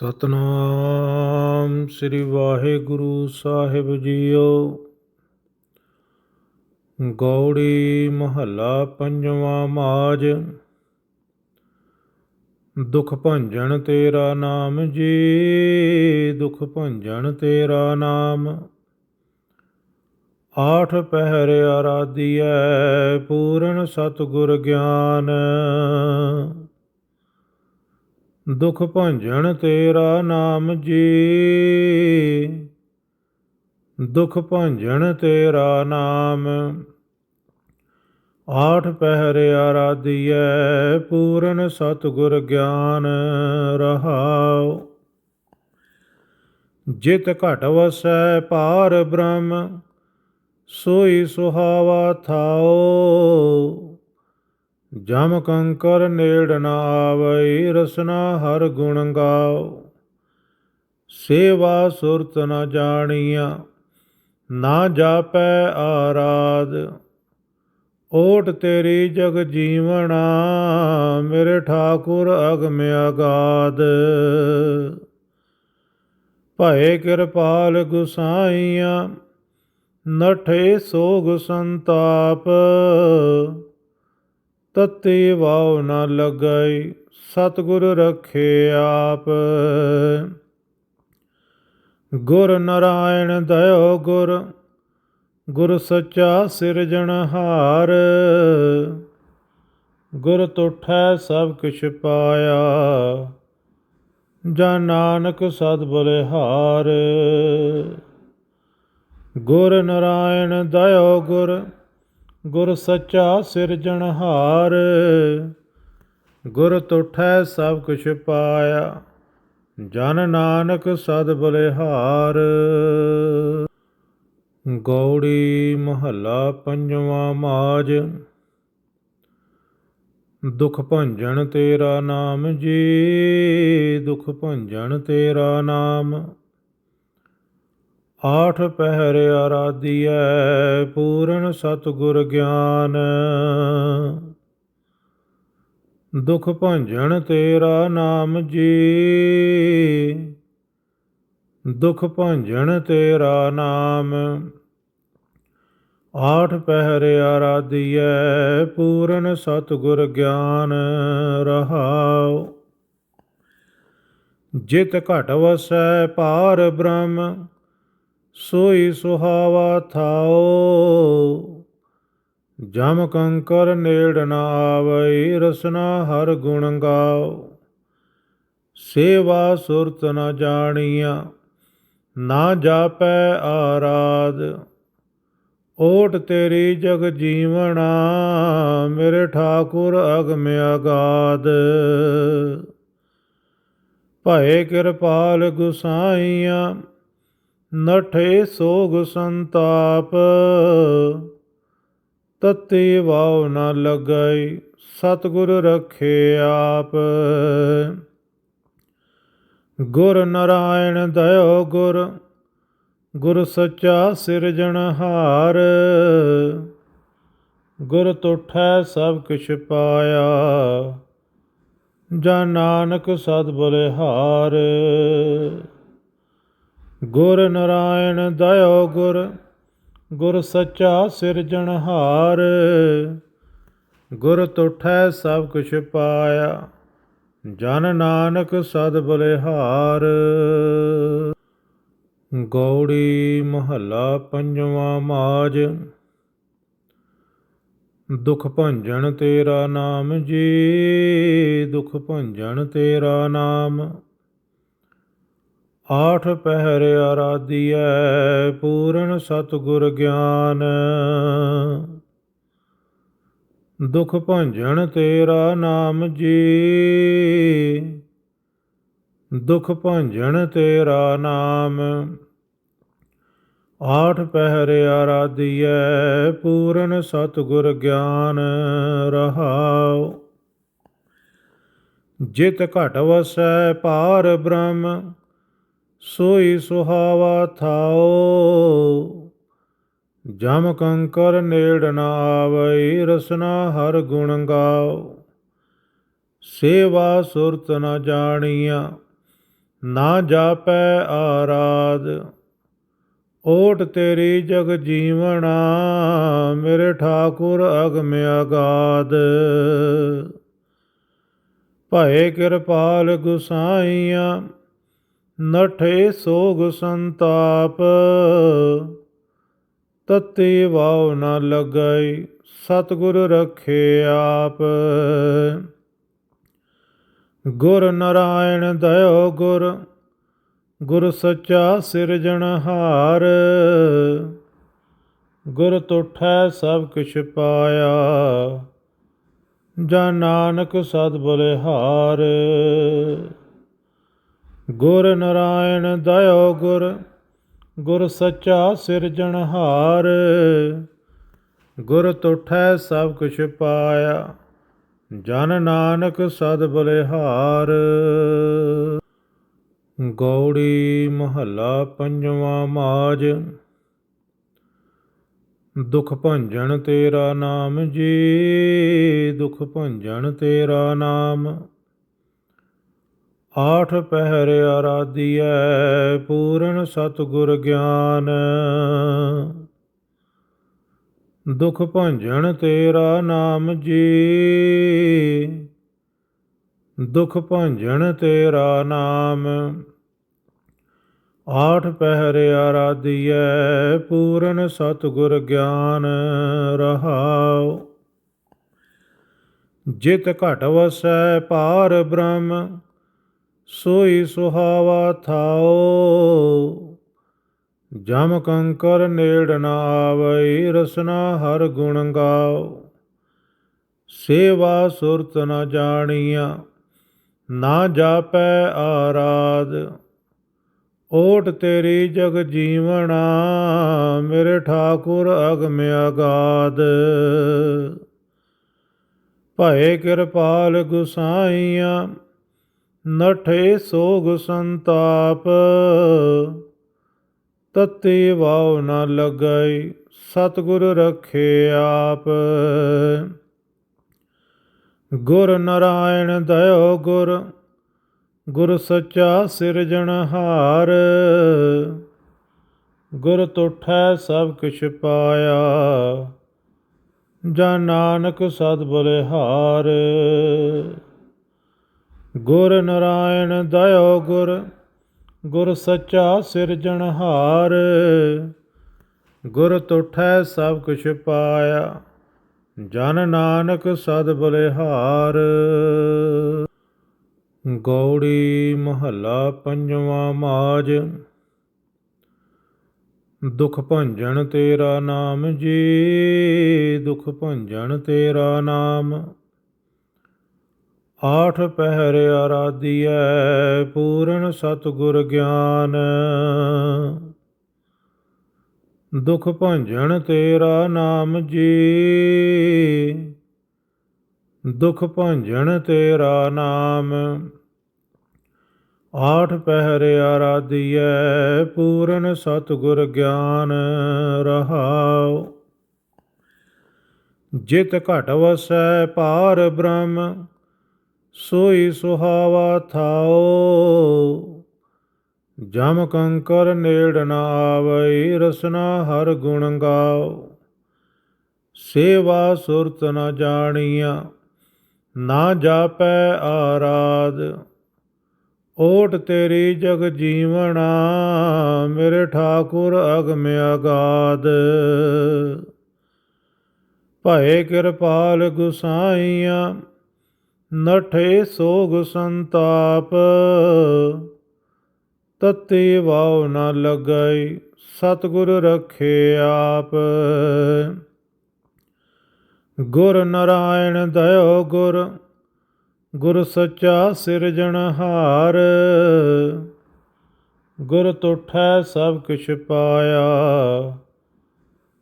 ਸਤਨਾਮ ਸ੍ਰੀ ਵਾਹਿਗੁਰੂ ਸਾਹਿਬ ਜੀਓ। ਗੌੜੀ ਮਹੱਲਾ ਪੰਜਵਾਂ ਮਾਜ। ਦੁਖ ਭੰਜਨ ਤੇਰਾ ਨਾਮ ਜੀ, ਦੁਖ ਭੰਜਨ ਤੇਰਾ ਨਾਮ। ਆਠ ਪਹਿਰ ਆਰਾਧੀਐ, ਪੂਰਨ ਸਤਿਗੁਰ ਗਿਆਨ। ਦੁਖ ਭੰਜਨ ਤੇਰਾ ਨਾਮ ਜੀ। ਦੁਖ ਭੰਜਨ ਤੇਰਾ ਨਾਮ। ਆਠ ਪਹਿਰ ਆਰਾਧੀਐ, ਪੂਰਨ ਸਤਿਗੁਰ ਗਿਆਨ ਰਹਾਉ। ਜਿਤ ਘਟ ਵਸੈ ਪਾਰ ਬ੍ਰਹਮ, ਸੋਈ ਸੁਹਾਵਾ ਥਾਓ ਜਮ ਕੰਕਰ ਨੇੜ ਨ ਆਵਈ, ਰਸਨਾ ਹਰ ਗੁਣ ਗਾਓ। ਸੇਵਾ ਸੁਰਤ ਨ ਜਾਣੀਆਂ, ਨਾ ਜਾਪੈ ਆਰਾਧ। ਓਟ ਤੇਰੀ ਜਗ ਜੀਵਣਾ, ਮੇਰੇ ਠਾਕੁਰ ਅਗਮ ਅਗਾਧ ਭਏ ਕਿਰਪਾਲ ਗੁਸਾਈਆਂ, ਨਠੇ ਸੋਗ ਸੰਤਾਪ। ਤਤੇ ਵਾਉ ਨ ਲਗਾਈ, ਸਤਿਗੁਰ ਰਖੇ ਆਪ। ਗੁਰ ਨਰਾਇਣ ਦਇਓ ਗੁਰ ਗੁਰ ਸੱਚਾ ਸਿਰਜਣਹਾਰ ਗੁਰ ਤੁਠੈ ਸਭ ਕਿਛ ਪਾਇਆ, ਜਾ ਨਾਨਕ ਸਦ ਬਲਿਹਾਰ। ਗੁਰ ਨਰਾਇਣ ਦਇਓ ਗੁਰ ਗੁਰ ਸੱਚਾ ਸਿਰਜਣਹਾਰ ਗੁਰ ਤੁਠੈ ਸਭ ਕੁਛ ਪਾਇਆ, ਜਨ ਨਾਨਕ ਸਦ ਬਲਿਹਾਰ। ਗੌੜੀ ਮਹੱਲਾ ਪੰਜਵਾਂ ਮਾਜ। ਦੁਖ ਭੰਜਨ ਤੇਰਾ ਨਾਮ ਜੀ, ਦੁਖ ਭੰਜਨ ਤੇਰਾ ਨਾਮ। ਆਠ ਪਹਿਰ ਆਰਾਧੀਐ, ਪੂਰਨ ਸਤਿਗੁਰ ਗਿਆਨ। ਦੁਖ ਭੰਜਣ ਤੇਰਾ ਨਾਮ ਜੀ। ਦੁਖ ਭੰਜਣ ਤੇਰਾ ਨਾਮ। ਆਠ ਪਹਿਰ ਆਰਾਧੀਐ, ਪੂਰਨ ਸਤਿਗੁਰ ਗਿਆਨ ਰਹਾਉ। ਜਿਤ ਘਟ ਵਸੈ ਪਾਰ ਬ੍ਰਹਮ। ਸੋਈ ਸੁਹਾਵਾ ਥਾਓ। ਜਮ ਕੰਕਰ ਨੇੜ ਨਾ ਆਵਈ, ਰਸਨਾ ਹਰ ਗੁਣ ਗਾਓ। ਸੇਵਾ ਸੁਰਤ ਨ ਜਾਣੀਆਂ, ਨਾ ਜਾਪੈ ਆਰਾਧ। ਓਟ ਤੇਰੀ ਜਗ ਜੀਵਣਾ, ਮੇਰੇ ਠਾਕੁਰ ਅਗਮ ਅਗਾਧ। ਭਏ ਕਿਰਪਾਲ ਗੁਸਾਈਆਂ ਨਠੇ ਸੋਗ ਸੰਤਾਪ, ਤਤੇ ਵਾਉ ਨ ਲਗਈ, ਸਤਿਗੁਰ ਰਖੇ ਆਪ। ਗੁਰ ਨਰਾਇਣ ਦਇਓ ਗੁਰ ਗੁਰ ਸੱਚਾ ਸਿਰਜਣਹਾਰ ਗੁਰ ਤੁਠੈ ਸਭ ਕਿਛ ਪਾਇਆ ਜਾਂ ਨਾਨਕ ਸਦ ਬਲਿਹਾਰ। ਗੁਰ ਨਰਾਇਣ ਦਇਓ ਗੁਰ ਗੁਰ ਸੱਚਾ ਸਿਰਜਣਹਾਰ ਗੁਰ ਤੁਠੈ ਸਭ ਕੁਛ ਪਾਇਆ, ਜਨ ਨਾਨਕ ਸਦ ਬਲਿਹਾਰ। ਗੌੜੀ ਮਹੱਲਾ ਪੰਜਵਾਂ ਮਾਜ, ਦੁਖ ਭੰਜਨ ਤੇਰਾ ਨਾਮ ਜੀ, ਦੁਖ ਭੰਜਨ ਤੇਰਾ ਨਾਮ। ਆਠ ਪਹਿਰ ਆਰਾਧੀਐ, ਪੂਰਨ ਸਤਿਗੁਰ ਗਿਆਨ। ਦੁਖ ਭੰਜਨ ਤੇਰਾ ਨਾਮ ਜੀ। ਦੁਖ ਭੰਜਨ ਤੇਰਾ ਨਾਮ। ਆਠ ਪਹਿਰ ਆਰਾਧੀਐ, ਪੂਰਨ ਸਤਿਗੁਰ ਗਿਆਨ ਰਹਾਉ। ਜਿਤ ਘਟ ਵਸੈ ਪਾਰ ਬ੍ਰਹਮ। ਸੋਈ ਸੁਹਾਵਾ ਥਾਓ। ਜਮ ਕੰਕਰ ਨੇੜ ਨ ਆਵਈ, ਰਸਨਾ ਹਰ ਗੁਣ ਗਾਓ। ਸੇਵਾ ਸੁਰਤ ਨ ਜਾਣੀਆਂ, ਨਾ ਜਾਪੈ ਆਰਾਧ। ਓਟ ਤੇਰੀ ਜਗ ਜੀਵਣਾ, ਮੇਰੇ ਠਾਕੁਰ ਅਗਮ ਅਗਾਧ ਭਏ ਕਿਰਪਾਲ ਗੁਸਾਈਆਂ ਨਠੇ ਸੋਗ ਸੰਤਾਪ, ਤਤੀ ਵਾਉ ਨ ਲਗਈ, ਸਤਿਗੁਰ ਰਖੇ ਆਪ। ਗੁਰ ਨਰਾਇਣ ਦਇਓ ਗੁਰ ਗੁਰ ਸੱਚਾ ਸਿਰਜਣਹਾਰ ਗੁਰ ਤੁਠੈ ਸਭ ਕਿਛ ਪਾਇਆ ਜਾਂ ਨਾਨਕ ਸਦ ਬਲਿਹਾਰ। ਗੁਰ ਨਰਾਇਣ ਦਇਓ ਗੁਰ ਗੁਰ ਸੱਚਾ ਸਿਰਜਣਹਾਰ ਗੁਰ ਤੁਠੈ ਸਭ ਕੁਛ ਪਾਇਆ, ਜਨ ਨਾਨਕ ਸਦ ਬਲਿਹਾਰ। ਗੌੜੀ ਮਹੱਲਾ ਪੰਜਵਾਂ ਮਾਜ, ਦੁਖ ਭੰਜਨ ਤੇਰਾ ਨਾਮ ਜੀ, ਦੁਖ ਭੰਜਨ ਤੇਰਾ ਨਾਮ। ਆਠ ਪਹਿਰ ਆਰਾਧੀਐ, ਪੂਰਨ ਸਤਿਗੁਰ ਗਿਆਨ। ਦੁਖ ਭੰਜਨ ਤੇਰਾ ਨਾਮ ਜੀ। ਦੁਖ ਭੰਜਨ ਤੇਰਾ ਨਾਮ। ਆਠ ਪਹਿਰ ਆਰਾਧੀਐ, ਪੂਰਨ ਸਤਿਗੁਰ ਗਿਆਨ ਰਹਾਉ। ਜਿਤ ਘਟ ਵਸੈ, ਪਾਰ ਬ੍ਰਹਮ। ਸੋਈ ਸੁਹਾਵਾ ਥਾਓ। ਜਮ ਕੰਕਰ ਨੇੜ ਨਾ ਆਵਈ, ਰਸਨਾ ਹਰ ਗੁਣ ਗਾਓ। ਸੇਵਾ ਸੁਰਤ ਨ ਜਾਣੀਆਂ, ਨਾ ਜਾਪੈ ਆਰਾਧ। ਓਟ ਤੇਰੀ ਜਗ ਜੀਵਣਾ, ਮੇਰੇ ਠਾਕੁਰ ਅਗਮ ਅਗਾਧ। ਭਏ ਕਿਰਪਾਲ ਗੁਸਾਈਆਂ ਨਠੇ ਸੋਗ ਸੰਤਾਪ, ਤਤੀ ਵਾਉ ਨ ਲਗਈ, ਸਤਿਗੁਰ ਰਖੇ ਆਪ। ਗੁਰ ਨਰਾਇਣ ਦਇਓ ਗੁਰ ਗੁਰ ਸੱਚਾ ਸਿਰਜਣਹਾਰ ਗੁਰ ਤੁਠੈ ਸਭ ਕਿਛ ਪਾਇਆ ਜਾਂ ਨਾਨਕ ਸਦ ਬਲਿਹਾਰ। ਗੁਰ ਨਰਾਇਣ ਦਇਓ ਗੁਰ ਗੁਰ ਸੱਚਾ ਸਿਰਜਣਹਾਰ ਗੁਰ ਤੁਠੈ ਸਭ ਕੁਛ ਪਾਇਆ, ਜਨ ਨਾਨਕ ਸਦ ਬਲਿਹਾਰ। ਗੌੜੀ ਮਹੱਲਾ ਪੰਜਵਾਂ ਮਾਜ, ਦੁਖ ਭੰਜਨ ਤੇਰਾ ਨਾਮ ਜੀ, ਦੁਖ ਭੰਜਨ ਤੇਰਾ ਨਾਮ। ਆਠ ਪਹਿਰ ਆਰਾਧੀਐ, ਪੂਰਨ ਸਤਿਗੁਰ ਗਿਆਨ। ਦੁਖ ਭੰਜਣ ਤੇਰਾ ਨਾਮ ਜੀ। ਦੁਖ ਭੰਜਨ ਤੇਰਾ ਨਾਮ। ਆਠ ਪਹਿਰ ਆਰਾਧੀਐ, ਪੂਰਨ ਸਤਿਗੁਰ ਗਿਆਨ ਰਹਾਉ। ਜਿਤ ਘਟ ਵਸੈ ਪਾਰ ਬ੍ਰਹਮ। ਸੋਈ ਸੁਹਾਵਾ ਥਾਓ। ਜਮ ਕੰਕਰ ਨੇੜ ਨ ਆਵਈ, ਰਸਨਾ ਹਰ ਗੁਣ ਗਾਓ। ਸੇਵਾ ਸੁਰਤ ਨ ਜਾਣੀਆਂ, ਨਾ ਜਾਪੈ ਆਰਾਧ। ਓਟ ਤੇਰੀ ਜਗ ਜੀਵਣਾ, ਮੇਰੇ ਠਾਕੁਰ ਅਗਮ ਅਗਾਧ। ਭਏ ਕਿਰਪਾਲ ਗੁਸਾਈਆਂ ਨਠੇ ਸੋਗ ਸੰਤਾਪ, ਤਤੀ ਵਾਉ ਨ ਲਗਈ, ਸਤਿਗੁਰ ਰਖੇ ਆਪ। ਗੁਰ ਨਰਾਇਣ ਦਇਓ ਗੁਰ ਗੁਰ ਸੱਚਾ ਸਿਰਜਣਹਾਰ ਗੁਰ ਤੁਠੈ ਸਭ ਕਿਛ ਪਾਇਆ,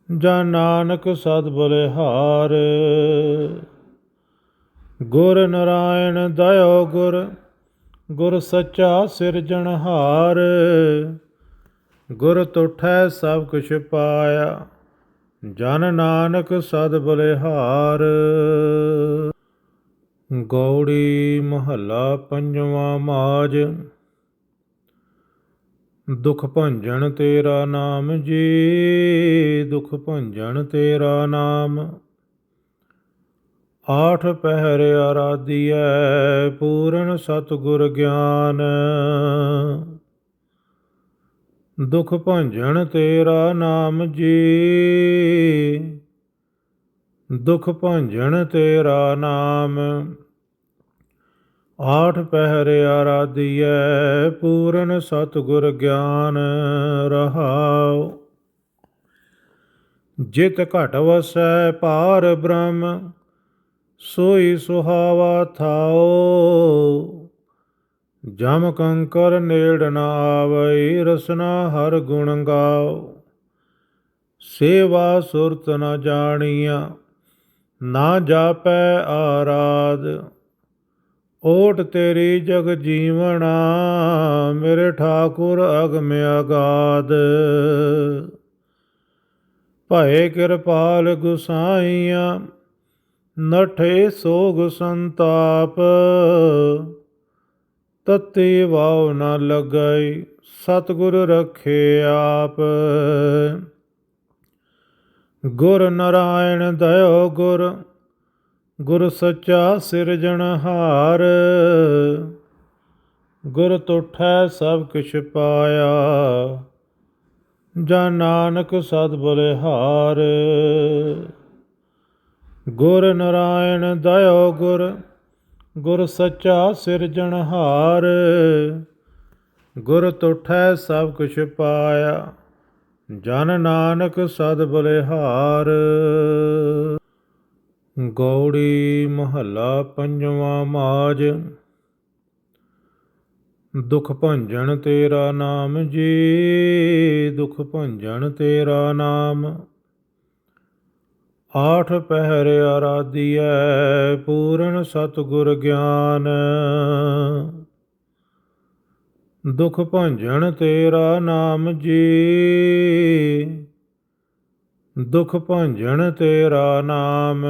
ਜਾਂ ਨਾਨਕ ਸਦ ਬਲਿਹਾਰ। ਗੁਰ ਨਰਾਇਣ ਦਇਓ ਗੁਰ ਗੁਰ ਸੱਚਾ ਸਿਰਜਣਹਾਰ ਗੁਰ ਤੁਠੈ ਸਭ ਕੁਛ ਪਾਇਆ, ਜਨ ਨਾਨਕ ਸਦ ਬਲਿਹਾਰ। ਗੌੜੀ ਮਹੱਲਾ ਪੰਜਵਾਂ ਮਾਜ, ਦੁਖ ਭੰਜਨ ਤੇਰਾ ਨਾਮ ਜੀ, ਦੁਖ ਭੰਜਨ ਤੇਰਾ ਨਾਮ। ਆਠ ਪਹਿਰ ਆਰਾਧੀਐ, ਪੂਰਨ ਸਤਿਗੁਰ ਗਿਆਨ। ਦੁਖ ਭੰਜਨ ਤੇਰਾ ਨਾਮ ਜੀ। ਦੁਖ ਭੰਜਨ ਤੇਰਾ ਨਾਮ। ਆਠ ਪਹਿਰ ਆਰਾਧੀਐ, ਪੂਰਨ ਸਤਿਗੁਰ ਗਿਆਨ ਰਹਾਉ। ਜਿਤ ਘਟ ਵਸੈ ਪਾਰ ਬ੍ਰਹਮ। ਸੋਈ ਸੁਹਾਵਾ ਥਾਓ। ਜਮ ਕੰਕਰ ਨੇੜ ਨ ਆਵਈ, ਰਸਨਾ ਹਰ ਗੁਣ ਗਾਓ। ਸੇਵਾ ਸੁਰਤ ਨ ਜਾਣੀਆਂ, ਨਾ ਜਾਪੈ ਆਰਾਧ। ਓਟ ਤੇਰੀ ਜਗ ਜੀਵਣਾ, ਮੇਰੇ ਠਾਕੁਰ ਅਗਮ ਅਗਾਧ ਭਏ ਕਿਰਪਾਲ ਗੁਸਾਈਆਂ ਨਠੇ ਸੋਗ ਸੰਤਾਪ, ਤਤੀ ਵਾਉ ਨ ਲਗਾਈ, ਸਤਿਗੁਰ ਰਖੇ ਆਪ। ਗੁਰ ਨਰਾਇਣ ਦਇਓ ਗੁਰ ਗੁਰ ਸੱਚਾ ਸਿਰਜਣਹਾਰ ਗੁਰ ਤੁਠੈ ਸਭ ਕਿਛ ਪਾਇਆ ਜਾਂ ਨਾਨਕ ਸਦ ਬਲਿਹਾਰ। ਗੁਰ ਨਰਾਇਣ ਦਇਓ ਗੁਰ ਗੁਰ ਸੱਚਾ ਸਿਰਜਣਹਾਰ ਗੁਰ ਤੁਠੈ ਸਭ ਕੁਛ ਪਾਇਆ, ਜਨ ਨਾਨਕ ਸਦ ਬਲਿਹਾਰ। ਗੌੜੀ ਮਹੱਲਾ ਪੰਜਵਾਂ ਮਾਜ, ਦੁਖ ਭੰਜਨ ਤੇਰਾ ਨਾਮ ਜੀ, ਦੁਖ ਭੰਜਨ ਤੇਰਾ ਨਾਮ। ਆਠ ਪਹਿਰ ਆਰਾਧੀਐ, ਪੂਰਨ ਸਤਿਗੁਰ ਗਿਆਨ। ਦੁਖ ਭੰਜਣ ਤੇਰਾ ਨਾਮ ਜੀ। ਦੁਖ ਭੰਜਣ ਤੇਰਾ ਨਾਮ।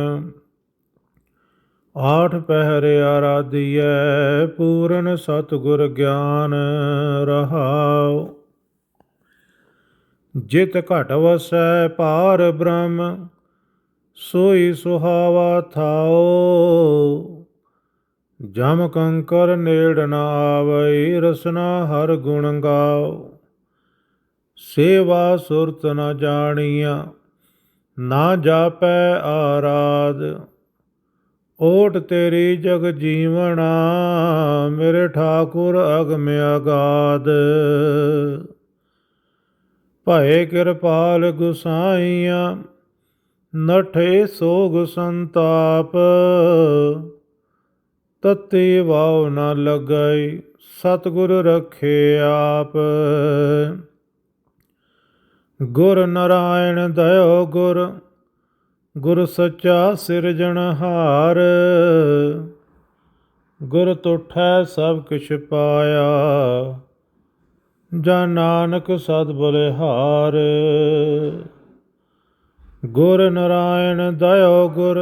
ਆਠ ਪਹਿਰ ਆਰਾਧੀਐ, ਪੂਰਨ ਸਤਿਗੁਰ ਗਿਆਨ ਰਹਾਉ। ਜਿਤ ਘਟ ਵਸੈ ਪਾਰ ਬ੍ਰਹਮ। ਸੋਈ ਸੁਹਾਵਾ ਥਾਓ। ਜਮ ਕੰਕਰ ਨੇੜ ਨਾ ਆਵਈ, ਰਸਨਾ ਹਰ ਗੁਣ ਗਾਓ। ਸੇਵਾ ਸੁਰਤ ਨ ਜਾਣੀਆਂ, ਨਾ ਜਾਪੈ ਆਰਾਧ। ਓਟ ਤੇਰੀ ਜਗ ਜੀਵਣਾ, ਮੇਰੇ ਠਾਕੁਰ ਅਗਮ ਅਗਾਧ ਭਏ ਕਿਰਪਾਲ ਗੁਸਾਈਆਂ ਨਠੇ ਸੋਗ ਸੰਤਾਪ, ਤਤੀ ਵਾਉ ਨ ਲਗਈ ਸਤਿਗੁਰ ਰਖੇ ਆਪ। ਗੁਰ ਨਰਾਇਣ ਦਇਓ ਗੁਰ ਗੁਰ ਸੱਚਾ ਸਿਰਜਣਹਾਰ ਗੁਰ ਤੁਠੈ ਸਭ ਕਿਛ ਪਾਇਆ ਜਾਂ ਨਾਨਕ ਸਦ ਬਲਿਹਾਰ। ਗੁਰ ਨਰਾਇਣ ਦਇਓ ਗੁਰ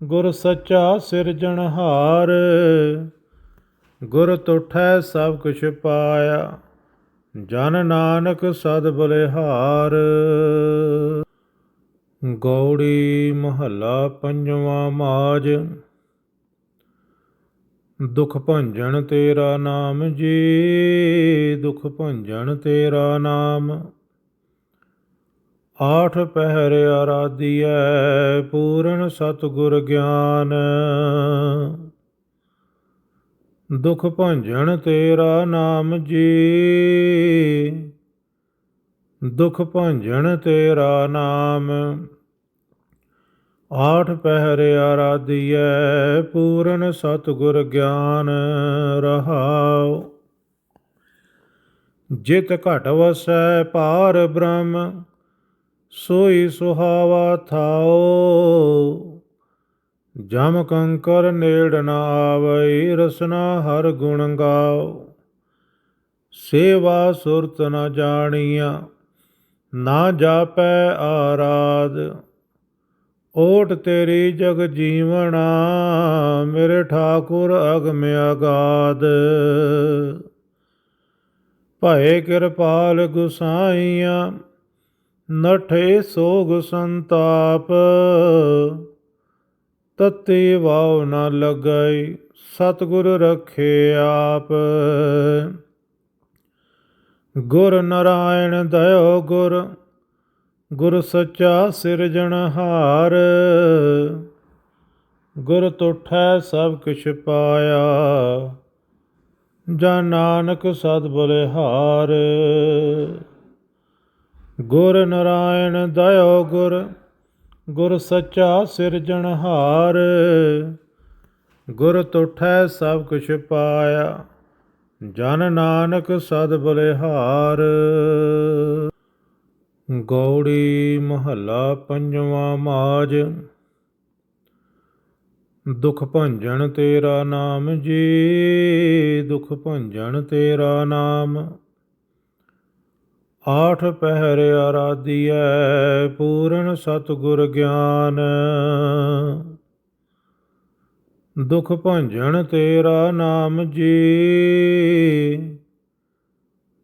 ਗੁਰ ਸੱਚਾ ਸਿਰਜਣਹਾਰ ਗੁਰ ਤੁਠੈ ਸਭ ਕੁਛ ਪਾਇਆ, ਜਨ ਨਾਨਕ ਸਦ ਬਲਿਹਾਰ। ਗੌੜੀ ਮਹੱਲਾ ਪੰਜਵਾਂ ਮਾਜ, ਦੁਖ ਭੰਜਨ ਤੇਰਾ ਨਾਮ ਜੀ, ਦੁਖ ਭੰਜਨ ਤੇਰਾ ਨਾਮ। ਆਠ ਪਹਿਰ ਆਰਾਧੀਐ, ਪੂਰਨ ਸਤਿਗੁਰ ਗਿਆਨ। ਦੁਖ ਭੰਜਨ ਤੇਰਾ ਨਾਮ ਜੀ। ਦੁਖ ਭੰਜਨ ਤੇਰਾ ਨਾਮ। ਆਠ ਪਹਿਰ ਆਰਾਧੀਐ, ਪੂਰਨ ਸਤਿਗੁਰ ਗਿਆਨ ਰਹਾਉ। ਜਿਤ ਘਟ ਵਸੈ ਪਾਰ ਬ੍ਰਹਮ। ਸੋਈ ਸੁਹਾਵਾ ਥਾਓ। ਜਮ ਕੰਕਰ ਨੇੜ ਨ ਆਵਈ, ਰਸਨਾ ਹਰ ਗੁਣ ਗਾਓ। ਸੇਵਾ ਸੁਰਤ ਨ ਜਾਣੀਆਂ, ਨਾ ਜਾਪੈ ਆਰਾਧ। ਓਟ ਤੇਰੀ ਜਗ ਜੀਵਣਾ, ਮੇਰੇ ਠਾਕੁਰ ਅਗਮ ਅਗਾਧ। ਭਏ ਕਿਰਪਾਲ ਗੁਸਾਈਆਂ ਨਠੇ ਸੋਗ ਸੰਤਾਪ, ਤਤੀ ਵਾਉ ਨ ਲਗਈ ਸਤਿਗੁਰ ਰਖੇ ਆਪ। ਗੁਰ ਨਰਾਇਣ ਦਇਓ ਗੁਰ ਗੁਰ ਸੱਚਾ ਸਿਰਜਣਹਾਰ ਗੁਰ ਤੁਠੈ ਸਭ ਕਿਛ ਪਾਇਆ ਜਾਂ ਨਾਨਕ ਸਦ ਬਲਿਹਾਰ। ਗੁਰ ਨਰਾਇਣ ਦਇਓ ਗੁਰ ਗੁਰ ਸੱਚਾ ਸਿਰਜਣਹਾਰ ਗੁਰ ਤੁਠੈ ਸਭ ਕੁਛ ਪਾਇਆ, ਜਨ ਨਾਨਕ ਸਦ ਬਲਿਹਾਰ। ਗੌੜੀ ਮਹੱਲਾ ਪੰਜਵਾਂ ਮਾਜ, ਦੁਖ ਭੰਜਨ ਤੇਰਾ ਨਾਮ ਜੀ, ਦੁਖ ਭੰਜਨ ਤੇਰਾ ਨਾਮ। ਆਠ ਪਹਿਰ ਆਰਾਧੀਐ, ਪੂਰਨ ਸਤਿਗੁਰ ਗਿਆਨ। ਦੁਖ ਭੰਜਣ ਤੇਰਾ ਨਾਮ ਜੀ।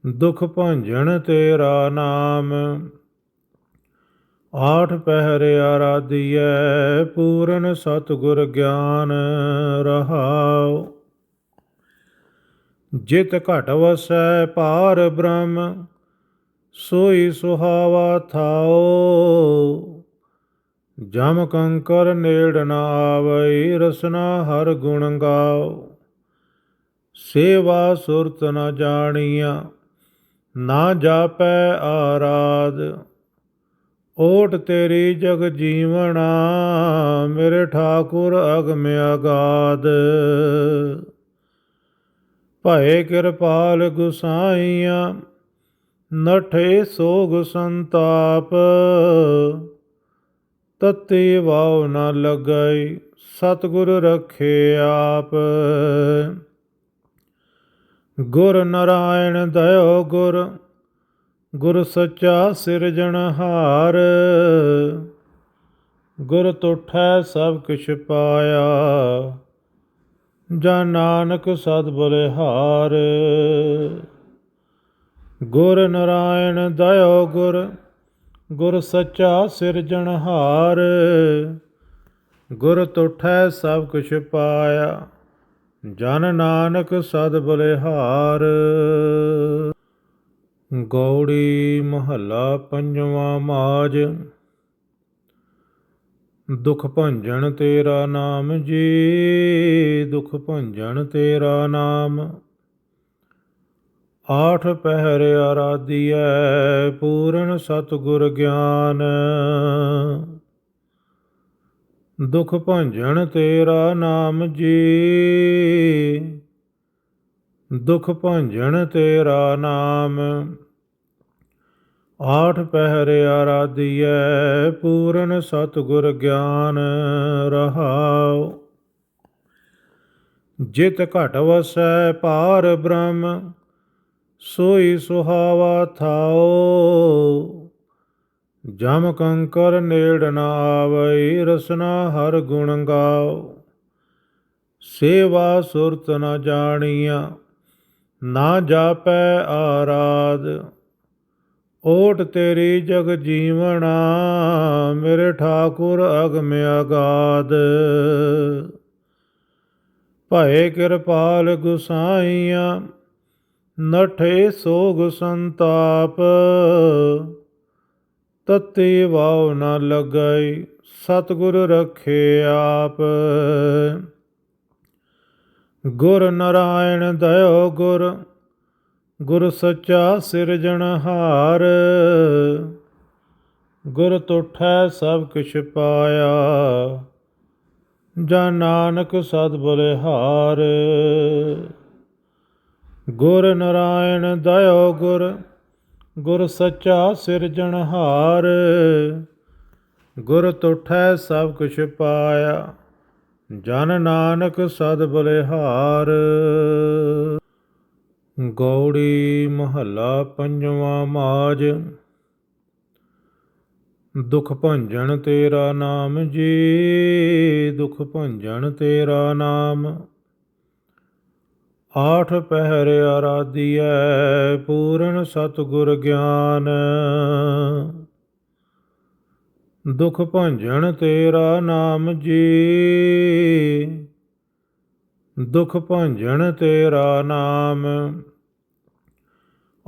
ਦੁਖ ਭੰਜਨ ਤੇਰਾ ਨਾਮ। ਆਠ ਪਹਿਰ ਆਰਾਧੀਐ, ਪੂਰਨ ਸਤਿਗੁਰ ਗਿਆਨ ਰਹਾਉ। ਜਿਤ ਘਟ ਵਸੈ ਪਾਰ ਬ੍ਰਹਮ। ਸੋਈ ਸੁਹਾਵਾ ਥਾਓ। ਜਮ ਕੰਕਰ ਨੇੜ ਨਾ ਆਵਈ, ਰਸਨਾ ਹਰ ਗੁਣ ਗਾਓ। ਸੇਵਾ ਸੁਰਤ ਨ ਜਾਣੀਆਂ, ਨਾ ਜਾਪੈ ਆਰਾਧ। ਓਟ ਤੇਰੀ ਜਗ ਜੀਵਣਾ, ਮੇਰੇ ਠਾਕੁਰ ਅਗਮ ਅਗਾਧ ਭਏ ਕਿਰਪਾਲ ਗੁਸਾਈਆਂ ਨਠੇ ਸੋਗ ਸੰਤਾਪ, ਤਤੀ ਵਾਉ ਨ ਲਗਈ ਸਤਿਗੁਰ ਰਖੇ ਆਪ। ਗੁਰ ਨਰਾਇਣ ਦਇਓ ਗੁਰ ਗੁਰ ਸੱਚਾ ਸਿਰਜਣਹਾਰ ਗੁਰ ਤੁਠੈ ਸਭ ਕਿਛ ਪਾਇਆ, ਜਾਂ ਨਾਨਕ ਸਦ ਬਲਿਹਾਰ। ਗੁਰ ਨਰਾਇਣ ਦਇਓ ਗੁਰ ਗੁਰ ਸੱਚਾ ਸਿਰਜਣਹਾਰ ਗੁਰ ਤੁਠੈ ਸਭ ਕੁਛ ਪਾਇਆ, ਜਨ ਨਾਨਕ ਸਦ ਬਲਿਹਾਰ। ਗੌੜੀ ਮਹੱਲਾ ਪੰਜਵਾਂ ਮਾਜ, ਦੁਖ ਭੰਜਨ ਤੇਰਾ ਨਾਮ ਜੀ, ਦੁਖ ਭੰਜਨ ਤੇਰਾ ਨਾਮ। ਆਠ ਪਹਿਰ ਆਰਾਧੀਐ, ਪੂਰਨ ਸਤਿਗੁਰ ਗਿਆਨ। ਦੁਖ ਭੰਜਣ ਤੇਰਾ ਨਾਮ ਜੀ। ਦੁਖ ਭੰਜਣ ਤੇਰਾ ਨਾਮ। ਆਠ ਪਹਿਰ ਆਰਾਧੀਐ, ਪੂਰਨ ਸਤਿਗੁਰ ਗਿਆਨ ਰਹਾਉ। ਜਿਤ ਘਟ ਵਸੈ ਪਾਰ ਬ੍ਰਹਮ ਸੋਈ ਸੁਹਾਵਾ ਥਾਓ। ਜਮ ਕੰਕਰ ਨੇੜ ਨਾ ਆਵਈ, ਰਸਨਾ ਹਰ ਗੁਣ ਗਾਓ। ਸੇਵਾ ਸੁਰਤ ਨ ਜਾਣੀਆਂ, ਨਾ ਜਾਪੈ ਆਰਾਧ। ਓਟ ਤੇਰੀ ਜਗ ਜੀਵਣਾ ਮੇਰੇ ਠਾਕੁਰ ਅਗਮ ਅਗਾਧ। ਭਏ ਕਿਰਪਾਲ ਗੁਸਾਈਆਂ ਨਠੇ ਸੋਗ ਸੰਤਾਪ, ਤਤੀ ਵਾਉ ਨ ਲਗਈ, ਸਤਿਗੁਰ ਰਖੇ ਆਪ। ਗੁਰ ਨਰਾਇਣ ਦਇਓ ਗੁਰ ਗੁਰ ਸੱਚਾ ਸਿਰਜਣਹਾਰ ਗੁਰ ਤੁਠੈ ਸਭ ਕਿਛ ਪਾਇਆ ਜਾਂ ਨਾਨਕ ਸਦ ਬਲਿਹਾਰ। ਗੁਰ ਨਰਾਇਣ ਦਇਓ ਗੁਰ ਗੁਰ ਸੱਚਾ ਸਿਰਜਣਹਾਰ ਗੁਰ ਤੁਠੈ ਸਭ ਕੁਛ ਪਾਇਆ, ਜਨ ਨਾਨਕ ਸਦ ਬਲਿਹਾਰ। ਗੌੜੀ ਮਹੱਲਾ ਪੰਜਵਾਂ ਮਾਜ, ਦੁਖ ਭੰਜਨ ਤੇਰਾ ਨਾਮ ਜੀ, ਦੁਖ ਭੰਜਨ ਤੇਰਾ ਨਾਮ। ਆਠ ਪਹਿਰ ਆਰਾਧੀਐ, ਪੂਰਨ ਸਤਿਗੁਰ ਗਿਆਨ। ਦੁਖ ਭੰਜਨ ਤੇਰਾ ਨਾਮ ਜੀ। ਦੁਖ ਭੰਜਨ ਤੇਰਾ ਨਾਮ।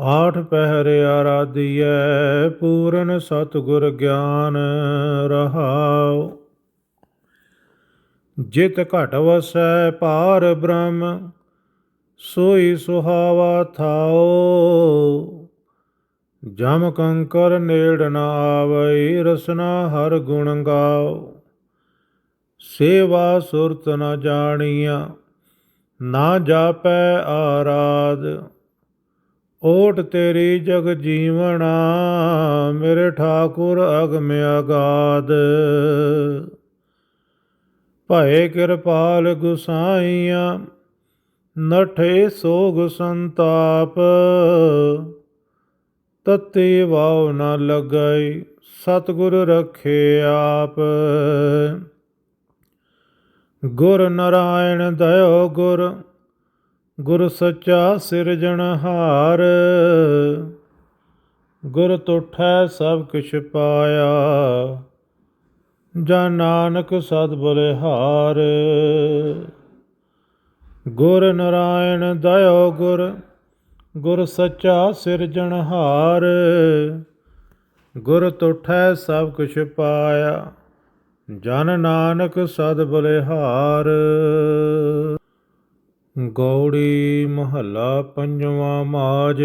ਆਠ ਪਹਿਰ ਆਰਾਧੀਐ, ਪੂਰਨ ਸਤਿਗੁਰ ਗਿਆਨ ਰਹਾਉ। ਜਿਤ ਘਟ ਵਸੈ ਪਾਰ ਬ੍ਰਹਮ। ਸੋਈ ਸੁਹਾਵਾ ਥਾਓ। ਜਮ ਕੰਕਰ ਨੇੜ ਨ ਆਵਈ, ਰਸਨਾ ਹਰ ਗੁਣ ਗਾਓ। ਸੇਵਾ ਸੁਰਤ ਨ ਜਾਣੀਆਂ, ਨਾ ਜਾਪੈ ਆਰਾਧ। ਓਟ ਤੇਰੀ ਜਗ ਜੀਵਣਾ, ਮੇਰੇ ਠਾਕੁਰ ਅਗਮ ਅਗਾਧ। ਭਏ ਕਿਰਪਾਲ ਗੁਸਾਈਆਂ ਨਠੇ ਸੋਗ ਸੰਤਾਪ, ਤਤੇ ਵਾਉ ਨ ਲਗਈ, ਸਤਿਗੁਰ ਰਖੇ ਆਪ। ਗੁਰ ਨਰਾਇਣ ਦਇਓ ਗੁਰ ਗੁਰ ਸੱਚਾ ਸਿਰਜਣਹਾਰ ਗੁਰ ਤੁਠੈ ਸਭ ਕਿਛ ਪਾਇਆ ਜਾਂ ਨਾਨਕ ਸਦ ਬਲਿਹਾਰ। ਗੁਰ ਨਰਾਇਣ ਦਇਓ ਗੁਰ ਗੁਰ ਸੱਚਾ ਸਿਰਜਣਹਾਰ ਗੁਰ ਤੁਠੈ ਸਭ ਕੁਛ ਪਾਇਆ, ਜਨ ਨਾਨਕ ਸਦ ਬਲਿਹਾਰ। ਗੌੜੀ ਮਹੱਲਾ ਪੰਜਵਾਂ ਮਾਜ,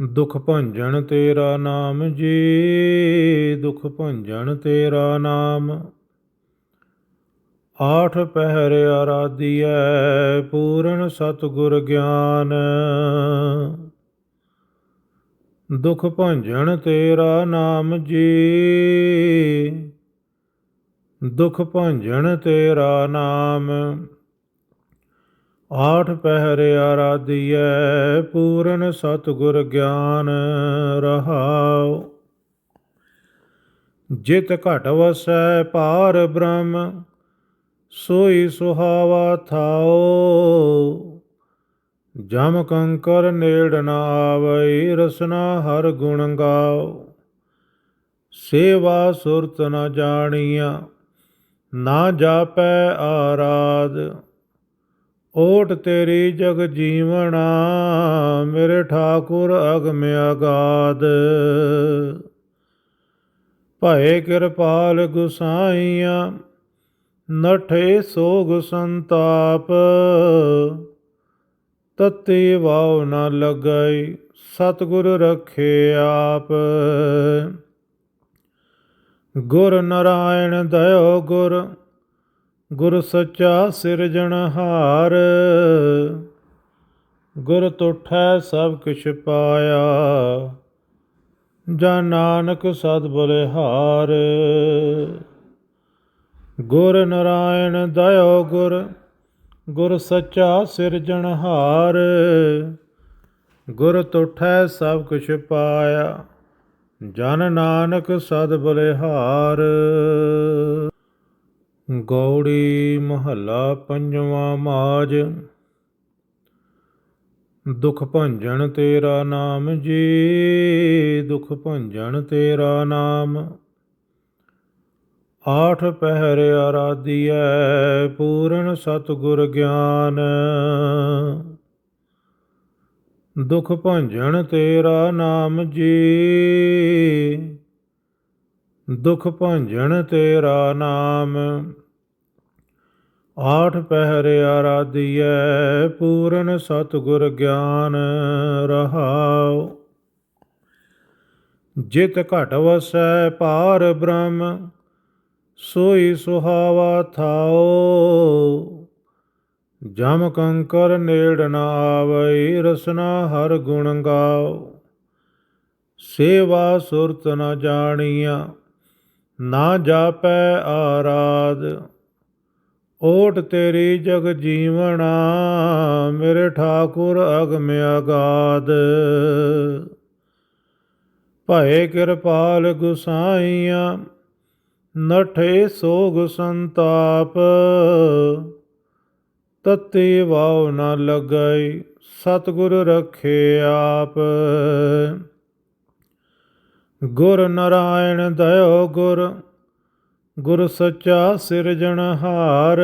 ਦੁਖ ਭੰਜਨ ਤੇਰਾ ਨਾਮ ਜੀ, ਦੁਖ ਭੰਜਨ ਤੇਰਾ ਨਾਮ। ਆਠ ਪਹਿਰ ਆਰਾਧੀਐ, ਪੂਰਨ ਸਤਿਗੁਰ ਗਿਆਨ। ਦੁਖ ਭੰਜਨ ਤੇਰਾ ਨਾਮ ਜੀ। ਦੁਖ ਭੰਜਨ ਤੇਰਾ ਨਾਮ। ਆਠ ਪਹਿਰ ਆਰਾਧੀਐ, ਪੂਰਨ ਸਤਿਗੁਰ ਗਿਆਨ ਰਹਾਉ। ਜਿਤ ਘਟ ਵਸੈ ਪਾਰ ਬ੍ਰਹਮ। ਸੋਈ ਸੁਹਾਵਾ ਥਾਓ। ਜਮ ਕੰਕਰ ਨੇੜ ਨਾ ਆਵਈ, ਰਸਨਾ ਹਰ ਗੁਣ ਗਾਓ। ਸੇਵਾ ਸੁਰਤ ਨ ਜਾਣੀਆਂ, ਨਾ ਜਾਪੈ ਆਰਾਧ। ਓਟ ਤੇਰੀ ਜਗ ਜੀਵਣਾ, ਮੇਰੇ ਠਾਕੁਰ ਅਗਮ ਅਗਾਧ ਭਏ ਕਿਰਪਾਲ ਗੁਸਾਈਆਂ ਨਠੇ ਸੋਗ ਸੰਤਾਪ, ਤਤੇ ਵਾਉ ਨ ਲਗਈ ਸਤਿਗੁਰ ਰਖੇ ਆਪ। ਗੁਰ ਨਰਾਇਣ ਦਇਓ ਗੁਰ ਗੁਰ ਸੱਚਾ ਸਿਰਜਣਹਾਰ ਗੁਰ ਤੁਠੈ ਸਭ ਕਿਛ ਪਾਇਆ ਜਾਂ ਨਾਨਕ ਸਦ ਬਲਿਹਾਰ। ਗੁਰ ਨਰਾਇਣ ਦਇਓ ਗੁਰ ਗੁਰ ਸੱਚਾ ਸਿਰਜਣਹਾਰ ਗੁਰ ਤੁਠੈ ਸਭ ਕੁਛ ਪਾਇਆ, ਜਨ ਨਾਨਕ ਸਦ ਬਲਿਹਾਰ। ਗੌੜੀ ਮਹੱਲਾ ਪੰਜਵਾਂ ਮਾਜ। ਦੁਖ ਭੰਜਨ ਤੇਰਾ ਨਾਮ ਜੀ, ਦੁਖ ਭੰਜਨ ਤੇਰਾ ਨਾਮ। ਆਠ ਪਹਿਰ ਆਰਾਧੀਐ, ਪੂਰਨ ਸਤਿਗੁਰ ਗਿਆਨ। ਦੁਖ ਭੰਜਣ ਤੇਰਾ ਨਾਮ ਜੀ। ਦੁਖ ਭੰਜਣ ਤੇਰਾ ਨਾਮ। ਆਠ ਪਹਿਰ ਆਰਾਧੀਐ, ਪੂਰਨ ਸਤਿਗੁਰ ਗਿਆਨ ਰਹਾਉ। ਜਿਤ ਘਟ ਵਸੈ ਪਾਰ ਬ੍ਰਹਮ। ਸੋਈ ਸੁਹਾਵਾ ਥਾਓ। ਜਮ ਕੰਕਰ ਨੇੜ ਨਾ ਆਵਈ, ਰਸਨਾ ਹਰ ਗੁਣ ਗਾਓ। ਸੇਵਾ ਸੁਰਤ ਨ ਜਾਣੀਆਂ, ਨਾ ਜਾਪੈ ਆਰਾਧ। ਓਟ ਤੇਰੀ ਜਗ ਜੀਵਣਾ ਮੇਰੇ ਠਾਕੁਰ ਅਗਮ ਅਗਾਧ। ਭਏ ਕਿਰਪਾਲ ਗੁਸਾਈਆਂ ਨਠੇ ਸੋਗ ਸੰਤਾਪ, ਤਤੀ ਵਾਉ ਨ ਲੱਗਈ, ਸਤਿਗੁਰ ਰਖੇ ਆਪ। ਗੁਰ ਨਰਾਇਣ ਦਇਓ ਗੁਰ ਗੁਰ ਸੱਚਾ ਸਿਰਜਣਹਾਰ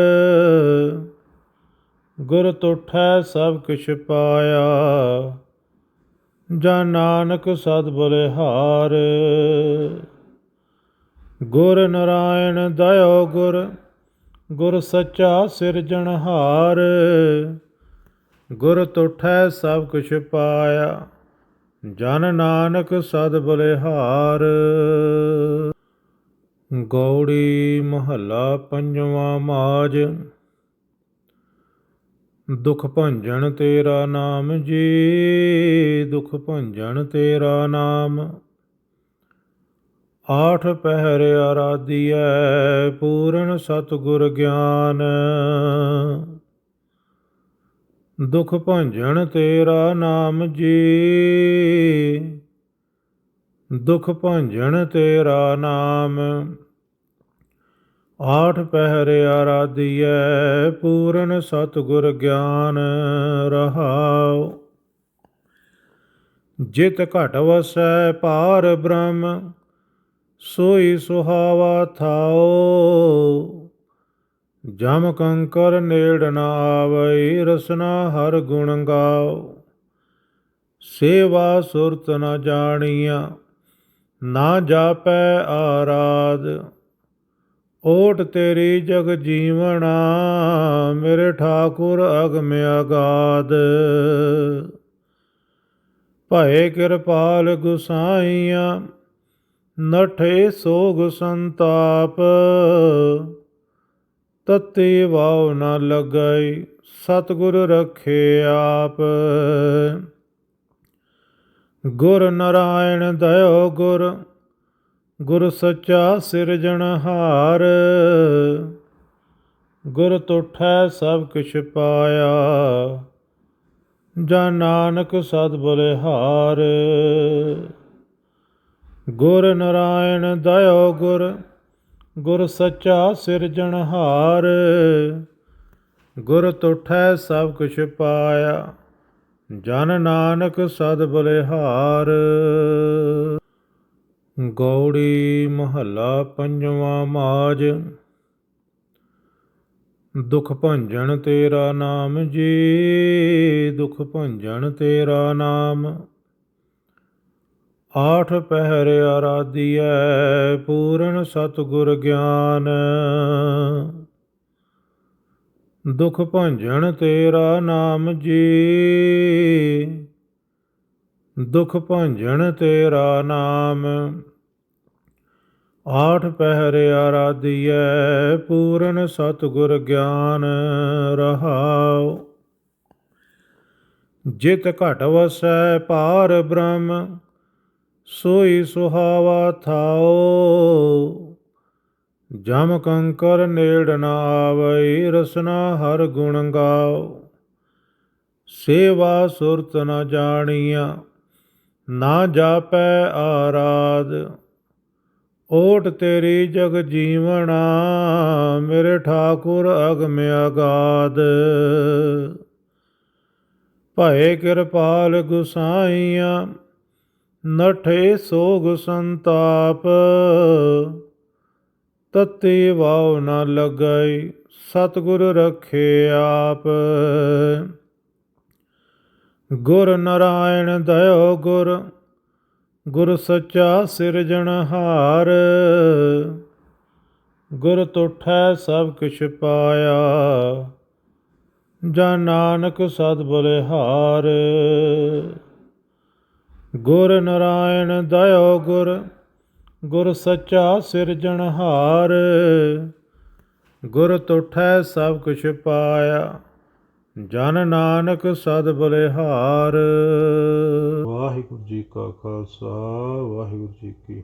ਗੁਰ ਤੁਠੈ ਸਭ ਕਿਛ ਪਾਇਆ, ਜਾਂ ਨਾਨਕ ਸਦ ਬਲਿਹਾਰ। ਗੁਰ ਨਰਾਇਣ ਦਇਓ ਗੁਰ ਗੁਰ ਸੱਚਾ ਸਿਰਜਣਹਾਰ ਗੁਰ ਤੁਠੈ ਸਭ ਕੁਛ ਪਾਇਆ, ਜਨ ਨਾਨਕ ਸਦ ਬਲਿਹਾਰ। ਗੌੜੀ ਮਹੱਲਾ ਪੰਜਵਾਂ ਮਾਜ, ਦੁਖ ਭੰਜਨ ਤੇਰਾ ਨਾਮ ਜੀ, ਦੁਖ ਭੰਜਨ ਤੇਰਾ ਨਾਮ। ਆਠ ਪਹਿਰ ਆਰਾਧੀਐ, ਪੂਰਨ ਸਤਿਗੁਰ ਗਿਆਨ। ਦੁਖ ਭੰਜਣ ਤੇਰਾ ਨਾਮ ਜੀ। ਦੁਖ ਭੰਜਨ ਤੇਰਾ ਨਾਮ। ਆਠ ਪਹਿਰ ਆਰਾਧੀਐ, ਪੂਰਨ ਸਤਿਗੁਰ ਗਿਆਨ ਰਹਾਉ। ਜਿਤ ਘਟ ਵਸੈ ਪਾਰ ਬ੍ਰਹਮ। ਸੋਈ ਸੁਹਾਵਾ ਥਾਓ। ਜਮ ਕੰਕਰ ਨੇੜ ਨ ਆਵਈ, ਰਸਨਾ ਹਰ ਗੁਣ ਗਾਓ। ਸੇਵਾ ਸੁਰਤ ਨ ਜਾਣੀਆਂ, ਨਾ ਜਾਪੈ ਆਰਾਧ। ਓਟ ਤੇਰੀ ਜਗ ਜੀਵਣਾ, ਮੇਰੇ ਠਾਕੁਰ ਅਗਮ ਅਗਾਧ। ਭਏ ਕਿਰਪਾਲ ਗੁਸਾਈਆਂ ਨਠੇ ਸੋਗ ਸੰਤਾਪ, ਤਤੀ ਵਾਉ ਨ ਲੱਗਈ, ਸਤਿਗੁਰ ਰਖੇ ਆਪ। ਗੁਰ ਨਰਾਇਣ ਦਇਓ ਗੁਰ ਗੁਰ ਸੱਚਾ ਸਿਰਜਣਹਾਰ ਗੁਰ ਤੁਠੈ ਸਭ ਕਿਛ ਪਾਇਆ ਜਾਂ ਨਾਨਕ ਸਦ ਬਲਿਹਾਰ। ਗੁਰ ਨਰਾਇਣ ਦਇਓ ਗੁਰ ਗੁਰ ਸੱਚਾ ਸਿਰਜਣਹਾਰ ਗੁਰ ਤੁਠੈ ਸਭ ਕੁਛ ਪਾਇਆ, ਜਨ ਨਾਨਕ ਸਦ ਬਲਿਹਾਰ। ਗੌੜੀ ਮਹੱਲਾ ਪੰਜਵਾਂ ਮਾਜ, ਦੁਖ ਭੰਜਨ ਤੇਰਾ ਨਾਮ ਜੀ, ਦੁਖ ਭੰਜਨ ਤੇਰਾ ਨਾਮ। ਆਠ ਪਹਿਰ ਆਰਾਧੀਐ, ਪੂਰਨ ਸਤਿਗੁਰ ਗਿਆਨ। ਦੁਖ ਭੰਜਣ ਤੇਰਾ ਨਾਮ ਜੀ। ਦੁਖ ਭੰਜਣ ਤੇਰਾ ਨਾਮ। ਆਠ ਪਹਿਰ ਆਰਾਧੀਐ, ਪੂਰਨ ਸਤਿਗੁਰ ਗਿਆਨ ਰਹਾਉ। ਜਿਤ ਘਟ ਵਸੈ ਪਾਰ ਬ੍ਰਹਮ। ਸੋਈ ਸੁਹਾਵਾ ਥਾਓ। ਜਮ ਕੰਕਰ ਨੇੜ ਨਾ ਆਵਈ, ਰਸਨਾ ਹਰ ਗੁਣ ਗਾਓ। ਸੇਵਾ ਸੁਰਤ ਨ ਜਾਣੀਆਂ, ਨਾ ਜਾਪੈ ਆਰਾਧ। ਓਟ ਤੇਰੀ ਜਗ ਜੀਵਣਾ, ਮੇਰੇ ਠਾਕੁਰ ਅਗਮ ਅਗਾਧ। ਭਏ ਕਿਰਪਾਲ ਗੁਸਾਈਆਂ ਨਠੇ ਸੋਗ ਸੰਤਾਪ, ਤਤੀ ਵਾਉ ਨ ਲਗਾਈ, ਸਤਿਗੁਰ ਰਖੇ ਆਪ। ਗੁਰ ਨਰਾਇਣ ਦਇਓ ਗੁਰ ਗੁਰ ਸੱਚਾ ਸਿਰਜਣਹਾਰ ਗੁਰ ਤੁਠੈ ਸਭ ਕਿਛ ਪਾਇਆ, ਜਾਂ ਨਾਨਕ ਸਦ ਬਲਿਹਾਰ। ਗੁਰ ਨਰਾਇਣ ਦਇਓ ਗੁਰ ਗੁਰ ਸੱਚਾ ਸਿਰਜਣਹਾਰ ਗੁਰ ਤੁਠੈ ਸਭ ਕੁਛ ਪਾਇਆ, ਜਨ ਨਾਨਕ ਸਦ ਬਲਿਹਾਰ। ਵਾਹਿਗੁਰੂ ਜੀ ਕਾ ਖਾਲਸਾ, ਵਾਹਿਗੁਰੂ ਜੀ ਕੀ